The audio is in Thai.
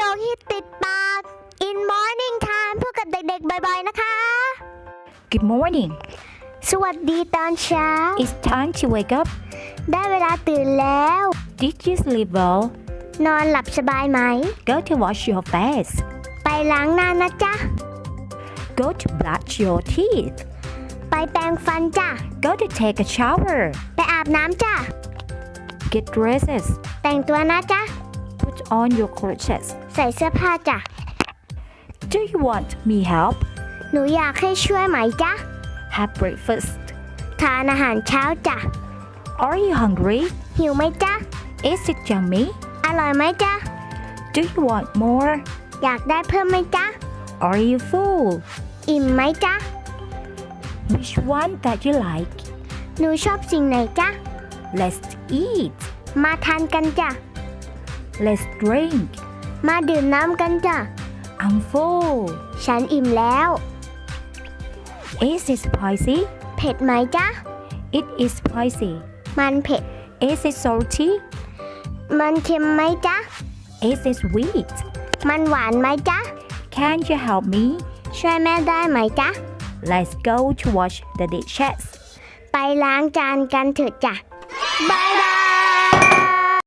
ยคที่ติดปาก In Morning Time พูดกับเด็กๆ บ่อยๆ นะคะ Good morning. สวัสดีตอนเช้า It's time to wake up. ได้เวลาตื่นแล้ว Did you sleep well? นอนหลับสบายไหม Go to wash your face. ไปล้างหน้านะจ๊ะ Go to brush your teeth. ไปแปรงฟันจ้ะ Go to take a shower. ไปอาบน้ำจ้ะ Get dresses. แต่งตัวนะจ๊ะ Put on your clothes. ใส่เสื้อผ้าจ้ะ Do you want me help? หนูอยากให้ช่วยไหมจ๊ะ Have breakfast. ทานอาหารเช้าจ้ะ Are you hungry? หิวไหมจ๊ะ Is it yummy? อร่อยไหมจ๊ะ Do you want more? อยากได้เพิ่มไหมจ๊ะ Are you full? อิ่มไหมจ๊ะ Which one that you like? หนูชอบสิ่งไหนจ๊ะ Let's eat. มาทานกันจ้ะ Let's drink. มาดื่มน้ำกันจ้ะ I'm full. ฉันอิ่มแล้ว Is it spicy? เผ็ดไหมจ๊ะ It is spicy. มันเผ็ด Is it salty? มันเค็มไหมจ๊ะ Is it sweet? มันหวานไหมจ๊ะ Can you help me? ช่วยแม่ได้ไหมจ๊ะ Let's go to wash the dishes. ไปล้างจานกันเถอะจ้ะบายบา